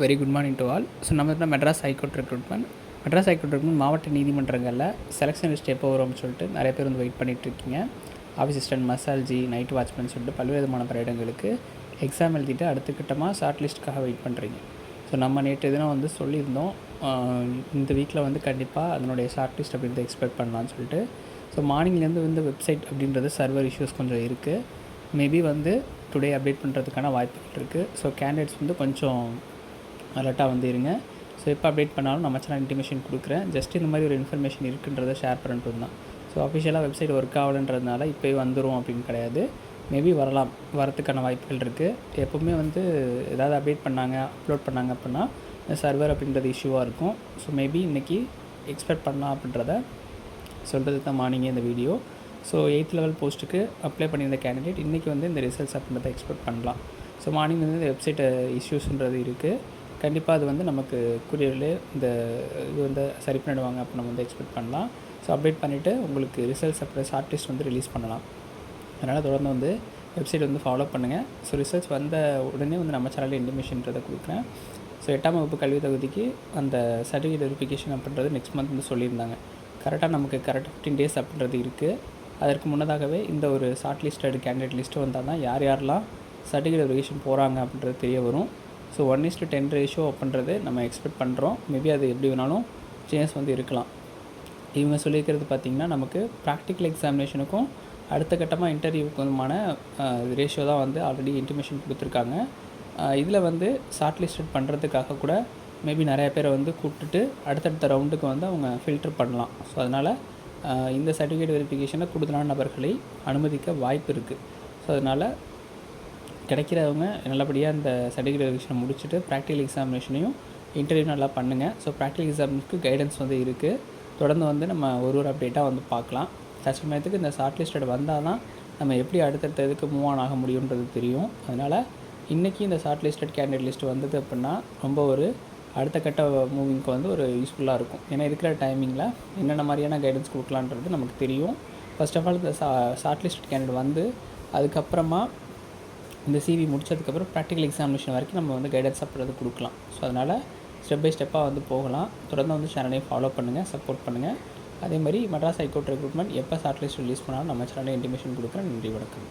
Very good morning to all so நம்ம தான் Madras high court recruitment Madras high court recruitment மாவட்ட நீதிமன்றங்களில் selection list எப்போ வரும்னு சொல்லிட்டு நிறைய பேர் வந்து வெயிட் பண்ணிகிட்ருக்கீங்க இருக்கீங்க. ஆஃபீஸ் அசிஸ்டன்ட் மசால்ஜி நைட் வாட்ச்மேன் சொல்லிட்டு பல்வேறு விதமான பணியிடங்களுக்கு எக்ஸாம் எழுதிட்டு அடுத்த ஷார்ட் லிஸ்ட்டுக்காக வெயிட் பண்ணுறீங்க ஸோ நம்ம நேற்று தினம் வந்து சொல்லியிருந்தோம். இந்த வீக்கில் வந்து கண்டிப்பாக அதனுடைய ஷார்ட் லிஸ்ட் அப்படின்றத எக்ஸ்பெக்ட் பண்ணலாம்னு சொல்லிட்டு. ஸோ மார்னிங்லேருந்து வந்து வெப்சைட் அப்படின்றது சர்வர் இஷ்யூஸ் கொஞ்சம் இருக்குது மேபி வந்து டுடே அப்டேட் பண்ணுறதுக்கான வாய்ப்புகள் இருக்குது ஸோ கேண்டிடேட்ஸ் வந்து கொஞ்சம் அலர்ட்டாக வந்து இருங்க. ஸோ எப்போ அப்டேட் பண்ணாலும் நம்ம சேனல் இன்டிமேஷன் கொடுக்குறேன். ஜஸ்ட் இந்த மாதிரி ஒரு இன்ஃபர்மேஷன் இருக்குன்றதை ஷேர் பண்ணிட்டு தான். ஸோ அஃபிஷியலாக வெப்சைட் ஒர்க் ஆகலன்றதுனால இப்போயே வந்துடும் அப்படின்னு கிடையாது. மேபி வரலாம். வரத்துக்கான வாய்ப்புகள் இருக்குது எப்போவுமே வந்து ஏதாவது அப்டேட் பண்ணாங்க அப்லோட் பண்ணாங்க அப்படின்னா சர்வர் அப்படின்றது இஷ்யூவாக இருக்கும். ஸோ மேபி இன்றைக்கி எக்ஸ்பெக்ட் பண்ணலாம் அப்படின்றத சொல்கிறது தான் மார்னிங்கே இந்த வீடியோ ஸோ எயித் லெவல் போஸ்ட்டுக்கு அப்ளை பண்ணியிருந்த கேண்டிடேட் இன்றைக்கி வந்து இந்த ரிசல்ட்ஸ் அப்படின்றத எக்ஸ்பெக்ட் பண்ணலாம். ஸோ மார்னிங் வந்து இந்த வெப்சைட் இஷ்யூஸ்ன்றது இருக்குது கண்டிப்பாக அது வந்து நமக்கு குரியரில் இந்த இது வந்து சரி பண்ணிடுவாங்க அப்போ நம்ம வந்து எக்ஸ்பெக்ட் பண்ணலாம். ஸோ அப்டேட் பண்ணிவிட்டு உங்களுக்கு ரிசல்ட்ஸ் அப்புறம் ஷார்ட் லிஸ்ட் வந்து ரிலீஸ் பண்ணலாம். அதனால் தொடர்ந்து வந்து வெப்சைட் வந்து ஃபாலோ பண்ணுங்கள் ஸோ ரிசல்ட்ஸ் வந்த உடனே வந்து நம்ம சேனலில் இன்டிமேஷன்றதை கொடுக்குறேன். ஸோ எட்டாம் வகுப்பு கல்வி தகுதிக்கு அந்த சர்டிஃபிகேட் வெரிஃபிகேஷன் அப்படின்றது நெக்ஸ்ட் மந்த் வந்து சொல்லியிருந்தாங்க. கரெக்டாக நமக்கு கரெக்டாக ஃபிஃப்டீன் டேஸ் அப்படின்றது இருக்குது அதற்கு முன்னதாகவே இந்த ஒரு ஷார்ட் லிஸ்டட் கேண்டிடேட் லிஸ்ட்டு வந்தால் தான் யார் யாரெல்லாம் சர்டிஃபிகேட் வெரிஃபிகேஷன் போகிறாங்க அப்படின்றது தெரிய வரும். So one is to ten ratio அப்படின்றது நம்ம எக்ஸ்பெக்ட் பண்ணுறோம் மேபி அது எப்படி வேணாலும் சேஞ்ச் வந்து இருக்கலாம். இவங்க சொல்லியிருக்கிறது பார்த்திங்கன்னா நமக்கு ப்ராக்டிக்கல் எக்ஸாமினேஷனுக்கும் அடுத்த கட்டமாக இன்டர்வியூக்குமான ரேஷியோ தான் வந்து ஆல்ரெடி இன்டிமேஷன் கொடுத்துருக்காங்க. இதில் வந்து ஷார்ட் லிஸ்டட் பண்ணுறதுக்காக கூட மேபி நிறைய பேரை வந்து கூப்பிட்டுட்டு அடுத்தடுத்த ரவுண்டுக்கு வந்து அவங்க ஃபில்டர் பண்ணலாம். ஸோ அதனால் இந்த சர்டிஃபிகேட் வெரிஃபிகேஷனை கூடுதலான நபர்களை அனுமதிக்க வாய்ப்பு இருக்குது ஸோ அதனால் கிடைக்கிறவங்க நல்லபடியாக இந்த சர்டிஃபிகேட் ரிவிஷனை முடிச்சுட்டு ப்ராக்டிகல் எக்ஸாமினேஷனையும் இன்டர்வியூ நல்லா பண்ணுங்கள் ஸோ ப்ராக்டிகல் எக்ஸாமுக்கு கைடன்ஸ் வந்து இருக்குது தொடர்ந்து வந்து நம்ம ஒரு ஒரு அப்டேட்டாக வந்து பார்க்கலாம். தற்சமயத்துக்கு இந்த ஷார்ட் லிஸ்டட் வந்தால் தான் நம்ம எப்படி அடுத்தடுத்த இதுக்கு மூவ் ஆன் ஆக முடியுன்றது தெரியும். அதனால் இன்றைக்கி இந்த ஷார்ட் லிஸ்டட் கேண்டிடேட் லிஸ்ட் வந்தது அப்படின்னா ரொம்ப ஒரு அடுத்த கட்ட மூவிங்க்கு வந்து ஒரு யூஸ்ஃபுல்லாக இருக்கும். ஏன்னா இருக்கிற டைமிங்கில் என்னென்ன மாதிரியான கைடன்ஸ் கொடுக்கலான்றது நமக்கு தெரியும். ஃபர்ஸ்ட் ஆஃப் ஆல் இந்த ஷார்ட் லிஸ்ட் கேண்டிடேட் வந்து அதுக்கப்புறமா இந்த சிவி முடிச்சதுக்கப்புறம் ப்ராக்டிக்கல் எக்ஸாமினேஷன் வரைக்கும் நம்ம வந்து கைடன்ஸ் அப்படின்றது கொடுக்கலாம். ஸோ அதனால் ஸ்டெப் பை ஸ்டெப்பாக வந்து போகலாம். தொடர்ந்து வந்து சேனலையும் ஃபாலோ பண்ணுங்கள் சப்போர்ட் பண்ணுங்கள் அதே மாதிரி மெட்ராஸ் ஹைகோர்ட் ரெக்ரூட்மெண்ட் எப்போ ஷார்ட் ரிலீஸ் பண்ணாலும் நம்ம சேனலில் இன்டிமேஷன் கொடுக்குறேன். நன்றி வணக்கம்.